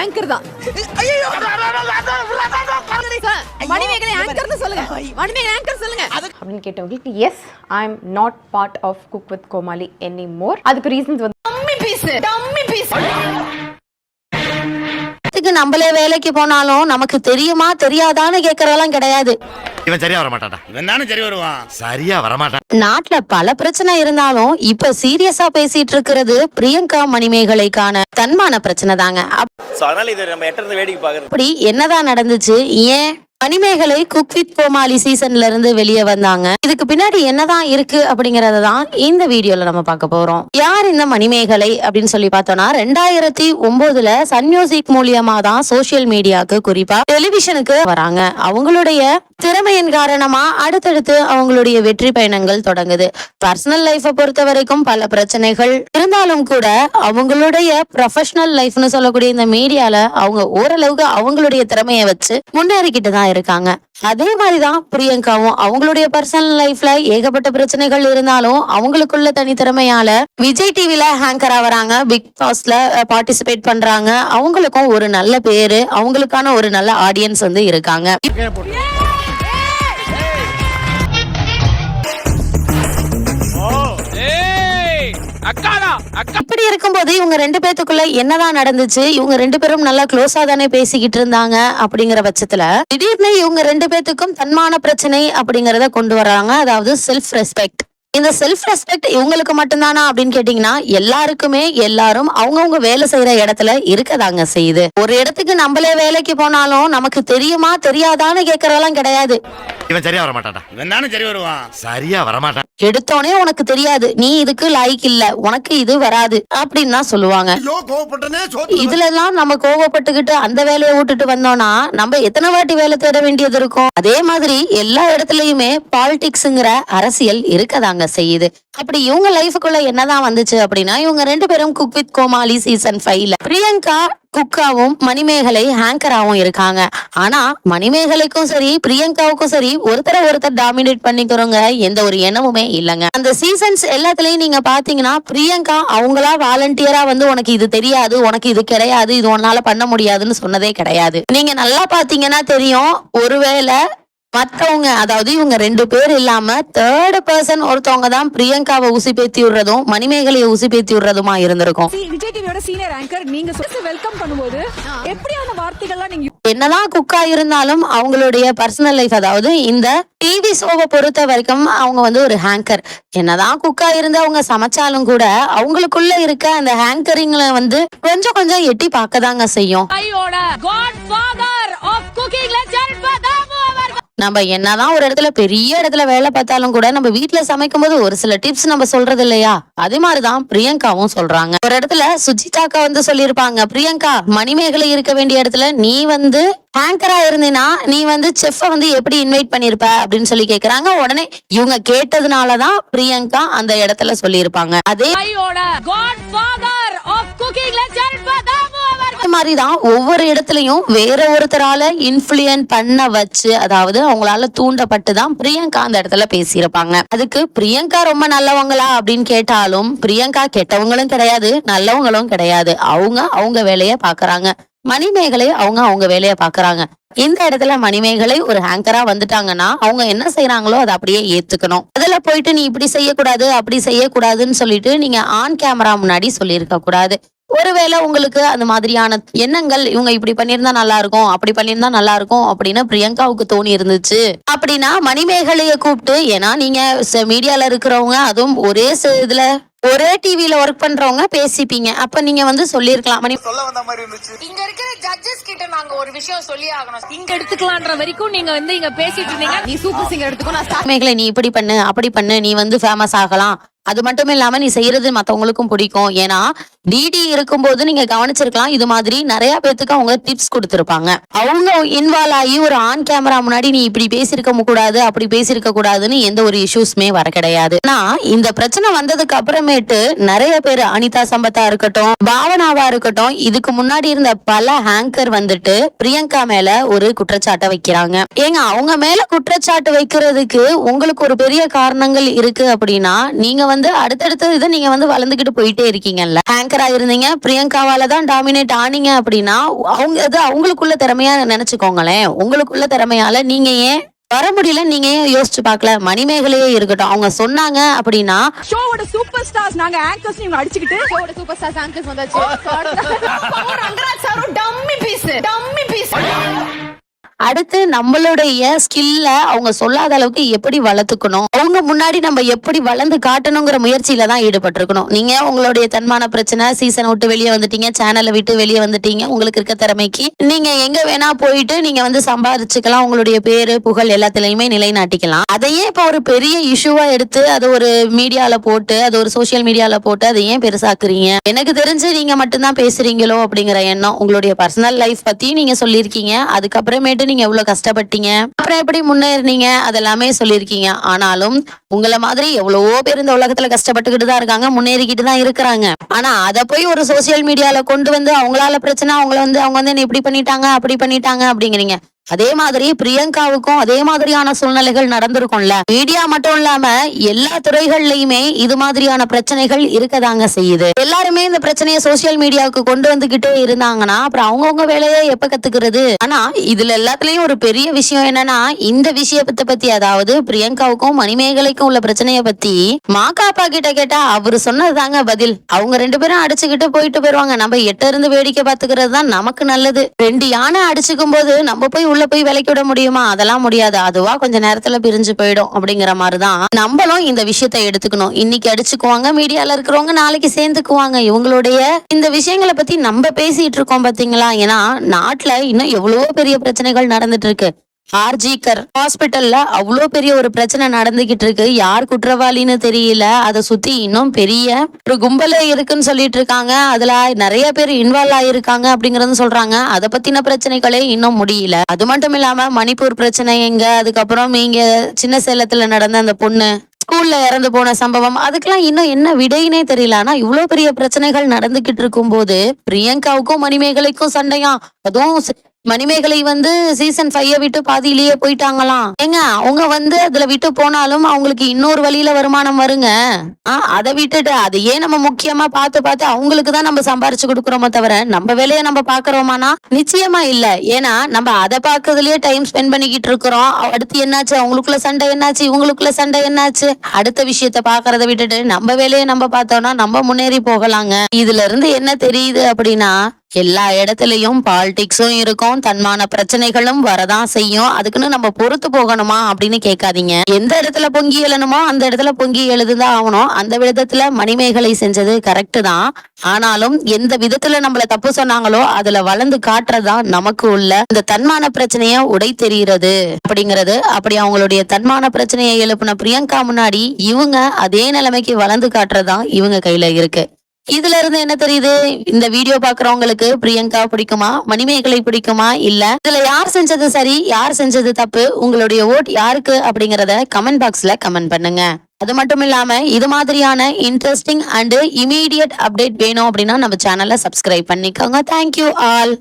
Anchor தான். Sir, Manimekalai ஆங்கர்னு சொல்லுங்க. Manimekalai anchor சொல்லுங்க. அப்படின்னு கேட்டவங்களுக்கு yes I am not part of cook with Comali any more அதுக்கு ரீசன்ஸ் வந்து டம்மி பீஸ் டம்மி பீஸ் இதுக்கு நம்மளே வேலைக்கு போனாலும் நமக்கு தெரியுமா தெரியாதான்னு கேக்குறதெல்லாம் கிடையாது. இவன் சரியா வர மாட்டான்டா இவன் தானே சரி வருவான். சரியா வர மாட்டான் நாட்டுல பல பிரச்சனை இருந்தாலும் இப்ப சீரியஸா பேசிட்டு இருக்கிறது பிரியங்கா மணிமேகலைக்கான தன்மான பிரச்சனை தாங்க. அதனால இதை நம்ம எட்டருந்து வேடிக்கை பார்க்கறது. அப்படி என்னதான் நடந்துச்சு? ஏன் மணிமேகலை குக் வித் கோமாளி சீசன்ல இருந்து வெளியே வந்தாங்க. இதுக்கு பின்னாடி என்னதான் இருக்கு அப்படிங்கறத தான் இந்த வீடியோல நம்ம பார்க்க போறோம். யார் இந்த மணிமேகலை அப்படின்னு சொல்லி பார்த்தோம்னா ரெண்டாயிரத்தி ஒன்பதுல சன் மியூசிக் மூலியமா தான் சோசியல் மீடியாக்கு குறிப்பா டெலிவிஷனுக்கு வராங்க. அவங்களுடைய திறமையின் காரணமா அடுத்தடுத்து அவங்களுடைய வெற்றி பயணங்கள் தொடங்குது. பர்சனல் லைஃபை பொறுத்த வரைக்கும் பல பிரச்சனைகள் இருந்தாலும் கூட அவங்களுடைய ப்ரொஃபஷனல் லைஃப்னு சொல்லக்கூடிய இந்த மீடியால அவங்க ஓரளவுக்கு அவங்களுடைய திறமையை வச்சு முன்னேறிக்கிட்டு தான் இருக்காங்க. அதே மாதிரிதான் பிரியங்காவும் அவங்களுடைய பர்சனல் லைஃப்ல ஏகப்பட்ட பிரச்சனைகள் இருந்தாலும் அவங்களுக்குள்ள தனித்திறமையால விஜய் டிவில ஹேங்கரா வராங்க பிக் பாஸ்ல பார்ட்டிசிபேட் பண்றாங்க. அவங்களுக்கும் ஒரு நல்ல பேரு அவங்களுக்கான ஒரு நல்ல ஆடியன்ஸ் வந்து இருக்காங்க. அப்படி இருக்கும்போது இவங்க ரெண்டு பேத்துக்குள்ள என்னதான் நடந்துச்சு? இவங்க ரெண்டு பேரும் நல்லா க்ளோஸா தானே பேசிக்கிட்டு இருந்தாங்க அப்படிங்கிற பட்சத்துல திடீர்னு இவங்க ரெண்டு பேத்துக்கும் தன்மான பிரச்சனை அப்படிங்கறத கொண்டு வர்றாங்க. அதாவது செல்ஃப் ரெஸ்பெக்ட் இந்த செல்ஃப் ரெஸ்பெக்ட் இவங்களுக்கு மட்டும்தானா அப்படின்னு கேட்டீங்கன்னா எல்லாருக்குமே எல்லாரும் அவங்கவுங்க வேலை செய்யற இடத்துல இருக்கதாங்க செய்யுது. ஒரு இடத்துக்கு நம்மளே வேலைக்கு போனாலும் நமக்கு தெரியுமா தெரியாதான்னு கேக்குறதெல்லாம் கிடையாது. இவன் சரியா வர மாட்டான்டா இவன் தானே சரி வருவான். சரியா வர மாட்டான் எடுத்தோனே உனக்கு தெரியாது. நீ இதுக்கு லாய்க்கு இல்ல. உனக்கு இது வராது. அப்படின்னு தான் சொல்லுவாங்க. இதுல எல்லாம் நம்ம கோவப்பட்டுக்கிட்டு அந்த வேலையை விட்டுட்டு வந்தோம்னா நம்ம எத்தனை வாட்டி வேலை தேட வேண்டியது இருக்கும்? அதே மாதிரி எல்லா இடத்துலயுமே பாலிடிக்ஸ்ங்கிற அரசியல் இருக்கதாங்க செய்யுது? அப்படி இவங்க லைஃபுக்குள்ள என்னதான் வந்துச்சு அப்படின்னா இவங்க ரெண்டு பேரும் குக் வித் கோமாளி சீசன் ஃபைவ்ல பிரியங்கா குக்காவும் மணிமேகலை ஹேங்கராவும் இருக்காங்க. ஆனா மணிமேகலைக்கும் சரி பிரியங்காவுக்கும் சரி ஒருத்தரை ஒருத்தர் டாமினேட் பண்ணிக்கிறவங்க எந்த ஒரு எண்ணமுமே இல்லைங்க. அந்த சீசன்ஸ் எல்லாத்துலயும் நீங்க பாத்தீங்கன்னா பிரியங்கா அவங்களா வாலண்டியரா வந்து உனக்கு இது தெரியாது உனக்கு இது கிடையாது இது உன்னால பண்ண முடியாதுன்னு சொன்னதே கிடையாது. நீங்க நல்லா பாத்தீங்கன்னா தெரியும் ஒருவேளை மத்தவங்க அதாவது இவங்க ரெண்டு பேர் இல்லாம தேர்ட் பர்சன் ஒருத்தவங்க தான் பிரியங்காவை உசி பேத்தி விடுறதும் மணிமேகலையை உசி பேத்தி விடுறதுமா இருந்திருக்கும். விஜய் டிவியோட சீனியர் ஆங்கர் நீங்க வெல்கம் பண்ணும்போது எப்படியான வார்த்தைகள்லாம் நீங்க என்னதான் குக்கா இருந்தாலும் அவங்களுடைய பர்சனல் லைஃப் அதாவது இந்த டிவி ஷோவை பொறுத்த வரைக்கும் அவங்க வந்து ஒரு ஹேங்கர் என்னதான் குக்கா இருந்து அவங்க சமைச்சாலும் கூட அவங்களுக்குள்ள இருக்க அந்த ஹேங்கரிங்ல வந்து கொஞ்சம் கொஞ்சம் எட்டி பார்க்கதாங்க செய்யும். நம்ம என்னதான் ஒரு இடத்துல பெரிய இடத்துல வேலை பார்த்தாலும் கூட நம்ம வீட்டுல சமைக்கும் போது ஒரு சில டிப்ஸ் நம்ம சொல்றது இல்லையா? அதே மாதிரிதான் பிரியங்காவும் சொல்றாங்க. ஒரு இடத்துல சுஜிதாக்கா வந்து சொல்லியிருப்பாங்க பிரியங்கா மணிமேகலை இருக்க வேண்டிய இடத்துல நீ வந்து ஹேங்கரா இருந்தீனா நீ வந்து செஃப்பை வந்து எப்படி இன்வைட் பண்ணிருப்ப அப்படின்னு சொல்லி கேக்குறாங்க. உடனே இவங்க கேட்டதுனாலதான் பிரியங்கா அந்த இடத்துல சொல்லியிருப்பாங்க. அதே மாதிரிதான் ஒவ்வொரு இடத்துலயும் வேற ஒருத்தரால இன்ஃபுளுயன் பண்ண வச்சு அதாவது அவங்களால தூண்டப்பட்டு தான் பிரியங்கா அந்த இடத்துல பேசியிருப்பாங்க. அதுக்கு பிரியங்கா ரொம்ப நல்லவங்களா அப்படின்னு கேட்டாலும் பிரியங்கா கெட்டவங்களும் கிடையாது நல்லவங்களும் கிடையாது. அவங்க அவங்க வேலையை பாக்குறாங்க மணிமேகலை அவங்க அவங்க வேலையை பாக்குறாங்க இந்த இடத்துல மணிமேகலை ஒரு ஹேங்கரா வந்துட்டாங்கன்னா அவங்க என்ன செய்யறாங்களோ அதை அப்படியே ஏத்துக்கணும். அதுல போயிட்டு நீ இப்படி செய்யக்கூடாது அப்படி செய்யக்கூடாதுன்னு சொல்லிட்டு நீங்க ஆன் கேமரா முன்னாடி சொல்லியிருக்க கூடாது ஒருவேளை உங்களுக்கு அந்த மாதிரியான எண்ணங்கள் இவங்க இப்படி பண்ணியிருந்தா நல்லா இருக்கும் அப்படி பண்ணியிருந்தா நல்லா இருக்கும் அப்படின்னு பிரியங்காவுக்கு தோணி இருந்துச்சு அப்படின்னா மணிமேகலைய கூப்பிட்டு ஏன்னா நீங்க மீடியால இருக்கிறவங்க அதுவும் ஒரே இதுல ஒரே டிவில ஒர்க் பண்றவங்க பேசிப்பீங்க. அப்ப நீங்க வந்து சொல்லியிருக்கலாம். மணி இங்க இருக்கிற ஜட்ஜஸ் கிட்ட நாங்க ஒரு விஷயம் சொல்லி ஆகணும். இங்க எடுத்துக்கலான்ற வரைக்கும் நீங்க வந்து இங்க பேசிட்டு இருந்தீங்க. நீ சூப்பர் சிங்கர் எடுத்துக்கோ நான் மேகலை நீ இப்படி பண்ணு அப்படி பண்ணு நீ வந்து ஃபேமஸ் ஆகலாம். அது மட்டும் இல்லாம நீ செய்யறது மத்தவங்களுக்கும் பிடிக்கும். ஏன்னா டிடி இருக்கும்போது நீங்க கவனிச்சிருக்கலாம் இது மாதிரி நிறைய பேத்துக்கு அவங்க டிப்ஸ் கொடுத்திருப்பாங்க. அவங்க இன்வால்வ் ஆகி ஒரு ஆன் கேமரா முன்னாடி நீ இப்படி பேசியிருக்க கூடாது அப்படி பேசியிருக்க கூடாதுன்னு எந்த ஒரு இஷ்யூஸ்மே வர கிடையாது. ஆனா இந்த பிரச்சனை வந்ததுக்கு அப்புறமேட்டு நிறைய பேர் அனிதா சம்பத்தா இருக்கட்டும் பாவனாவா இருக்கட்டும் இதுக்கு முன்னாடி இருந்த பல ஹேங்கர் வந்துட்டு பிரியங்கா மேல ஒரு குற்றச்சாட்டை வைக்கிறாங்க. ஏங்க அவங்க மேல குற்றச்சாட்டு வைக்கிறதுக்கு உங்களுக்கு ஒரு பெரிய காரணங்கள் இருக்கு அப்படின்னா நீங்க வந்து அடுத்தடுத்த இதை நீங்க வந்து வளர்ந்துகிட்டு போயிட்டே இருக்கீங்கல்ல. ஆங்கரா இருந்தீங்க பிரியங்காவால தான் டாமினேட் ஆனீங்க அப்படின்னா அவங்க அது அவங்களுக்குள்ள திறமையா நினைச்சுக்கோங்களேன். உங்களுக்குள்ள திறமையால நீங்க ஏன் வர முடியல நீங்க ஏன் யோசிச்சு பார்க்கல? மணிமேகலையே இருக்கட்டும். அவங்க சொன்னாங்க அப்படின்னா ஷோவோட சூப்பர் ஸ்டார்ஸ் நாங்க ஆங்கர்ஸ் நீங்க அடிச்சுக்கிட்டு ஷோட சூப்பர் ஸ்டார் ஆங்கர்ஸ் வந்தாச்சு டம்மி பீஸ் டம்மி பீஸ் அடுத்து நம்மளுடைய ஸ்கில்ல அவங்க சொல்லாத அளவுக்கு எப்படி வளர்த்துக்கணும்? அவங்க முன்னாடி நம்ம எப்படி வளர்ந்து காட்டணுங்கிற முயற்சியில தான் ஈடுபட்டிருக்கணும். நீங்க உங்களுடைய தன்மான பிரச்சனை சீசனை விட்டு வெளியே வந்துட்டீங்க சேனலை விட்டு வெளியே வந்துட்டீங்க உங்களுக்கு இருக்க திறமைக்கு. நீங்க எங்க வேணா போயிட்டு நீங்க வந்து சம்பாதிச்சுக்கலாம். உங்களுடைய பேரு புகழ் எல்லாத்துலயுமே நிலைநாட்டிக்கலாம். அதையே இப்ப ஒரு பெரிய இஷ்யூவா எடுத்து அது ஒரு மீடியால போட்டு அது ஒரு சோஷியல் மீடியால போட்டு அதை ஏன் பெருசாக்குறீங்க? எனக்கு தெரிஞ்சு நீங்க மட்டும்தான் பேசுறீங்களோ அப்படிங்கிற எண்ணம் உங்களுடைய பர்சனல் லைஃப் பத்தி நீங்க சொல்லியிருக்கீங்க. அதுக்கப்புறமேட்டு நீங்க எவ்வளவு கஷ்டப்பட்டீங்க? அப்புறம் எப்படி முன்னேறினீங்க? அதெல்லாமே சொல்லியிருக்கீங்க. ஆனாலும் உங்களை மாதிரி எவ்வளவோ பேர் இந்த உலகத்துல கஷ்டப்பட்டுக்கிட்டு தான் இருக்காங்க முன்னேறிக்கிட்டு தான் இருக்கிறாங்க. ஆனா அதை போய் ஒரு சோசியல் மீடியால கொண்டு வந்து அவங்களால பிரச்சனை அவங்கள வந்து அவங்க வந்து என்ன இப்படி பண்ணிட்டாங்க அப்படி பண்ணிட்டாங்க அப்படிங்கிறீங்க. அதே மாதிரி பிரியங்காவுக்கும் அதே மாதிரியான சூழ்நிலைகள் நடந்திருக்கும்ல. மீடியா மட்டும் இல்லாம எல்லா துறைகள்லயுமே இது மாதிரியான பிரச்சனைகள் இருக்கதாங்க செய்யுது. எல்லாருமே இந்த பிரச்சனையை சோசியல் மீடியாவுக்கு கொண்டு வந்துகிட்டே இருந்தாங்கன்னா அப்புறம் அவங்கவுங்க வேலையை எப்ப கத்துக்கிறது? ஆனா இதுல எல்லாத்துலயும் ஒரு பெரிய விஷயம் என்னன்னா இந்த விஷயத்தை பத்தி அதாவது பிரியங்காவுக்கும் மணிமேகலைக்கும் உள்ள பிரச்சனைய பத்தி மாக்காப்பா கிட்ட கேட்டா அவரு சொன்னதுதாங்க பதில். அவங்க ரெண்டு பேரும் அடிச்சுக்கிட்டு போயிட்டு போயிருவாங்க. நம்ம எட்ட இருந்து வேடிக்கை பாத்துக்கிறது தான் நமக்கு நல்லது. ரெண்டு யானை அடிச்சுக்கும் போது நம்ம போய் உள்ள போய் விலைக்கு விட முடியுமா? அதெல்லாம் முடியாது. அதுவா கொஞ்ச நேரத்துல பிரிஞ்சு போயிடும் அப்படிங்கிற மாதிரிதான் நம்மளும் இந்த விஷயத்தை எடுத்துக்கணும். இன்னைக்கு அடிச்சுக்குவாங்க மீடியால இருக்கிறவங்க நாளைக்கு சேர்ந்துக்குவாங்க. இவங்களுடைய இந்த விஷயங்களை பத்தி நம்ம பேசிட்டு இருக்கோம் பாத்தீங்களா? ஏன்னா நாட்டுல இன்னும் எவ்வளவோ பெரிய பிரச்சனைகள் நடந்துட்டு இருக்கு. ஆர்ஜிகர் ஹாஸ்பிட்டல்ல அவ்வளோ பெரிய ஒரு பிரச்சனை நடந்துகிட்டு இருக்கு. யார் குற்றவாளின்னு தெரியல. அதை சுத்தி இன்னும் பெரிய ஒரு கும்பல இருக்குன்னு சொல்லிட்டு இருக்காங்க. அதுல நிறைய பேர் இன்வால்வ் ஆயிருக்காங்க அப்படிங்கறது சொல்றாங்க. அதை பத்தின பிரச்சனைகளே இன்னும் முடியல. அது மட்டும் இல்லாம மணிப்பூர் பிரச்சனை எங்க? அதுக்கப்புறம் இங்க சின்ன சேலத்துல நடந்த அந்த பொண்ணு ஸ்கூல்ல இறந்து போன சம்பவம். அதுக்கெல்லாம் இன்னும் என்ன விடையினே தெரியல. ஆனா இவ்வளவு பெரிய பிரச்சனைகள் நடந்துகிட்டு இருக்கும்போது பிரியங்காவுக்கும் மணிமேகலைக்கும் சண்டையா அதுவும் மணிமேகலை வந்து சீசன் ஃபைவ விட்டு பாதியிலேயே போயிட்டாங்களாம். ஏங்க அவங்க வந்து அதுல விட்டு போனாலும் அவங்களுக்கு இன்னொரு வழியில வருமானம் வருங்க. ஆஹ் அதை விட்டுட்டு அதையே நம்ம முக்கியமா பார்த்து பார்த்து அவங்களுக்கு தான் நம்ம சம்பாரிச்சு கொடுக்குறோமோ தவிர நம்ம வேலையை நம்ம பாக்குறோமானா நிச்சயமா இல்ல. ஏன்னா நம்ம அதை பார்க்கறதுலயே டைம் ஸ்பெண்ட் பண்ணிக்கிட்டு இருக்கிறோம். அடுத்து என்னாச்சு? அவங்களுக்குள்ள சண்டை என்னாச்சு? இவங்களுக்குள்ள சண்டை என்னாச்சு? அடுத்த விஷயத்த பாக்குறத விட்டுட்டு நம்ம வேலையை நம்ம பார்த்தோம்னா நம்ம முன்னேறி போகலாங்க. இதுல இருந்து என்ன தெரியுது அப்படின்னா எல்லா இடத்துலயும் பாலிடிக்ஸும் இருக்கும் தன்மான பிரச்சனைகளும் வரதான் செய்யும். அதுக்குன்னு நம்ம பொறுத்து போகணுமா அப்படின்னு கேட்காதீங்க. எந்த இடத்துல பொங்கி எழுணுமோ அந்த இடத்துல பொங்கி எழுதுதான் ஆகணும். அந்த விதத்துல மணிமேகலை செஞ்சது கரெக்ட் தான். ஆனாலும் எந்த விதத்துல நம்மள தப்பு சொன்னாங்களோ அதுல வளர்ந்து காட்டுறதுதான் நமக்கு உள்ள இந்த தன்மான பிரச்சனைய உடை தெரிகிறது அப்படிங்கிறது. அப்படி அவங்களுடைய தன்மான பிரச்சனையை எழுப்பின பிரியங்கா முன்னாடி இவங்க அதே நிலைமைக்கு வளர்ந்து காட்டுறதுதான் இவங்க கையில இருக்கு. இதுல இருந்து என்ன தெரியுது? இந்த வீடியோ பாக்குறவங்களுக்கு பிரியங்கா பிடிக்குமா? மணிமேகலை பிடிக்குமா? இல்ல. இதுல யார் செஞ்சது சரி யார் செஞ்சது தப்பு உங்களுடைய ஓட் யாருக்கு அப்படிங்கறத கமெண்ட் பாக்ஸ்ல கமெண்ட் பண்ணுங்க. அது மட்டும் இல்லாம இது மாதிரியான இன்ட்ரெஸ்டிங் அண்ட் இமீடியட் அப்டேட் வேணும் அப்படின்னா நம்ம சேனலை சப்ஸ்கிரைப் பண்ணிக்கோங்க. Thank you all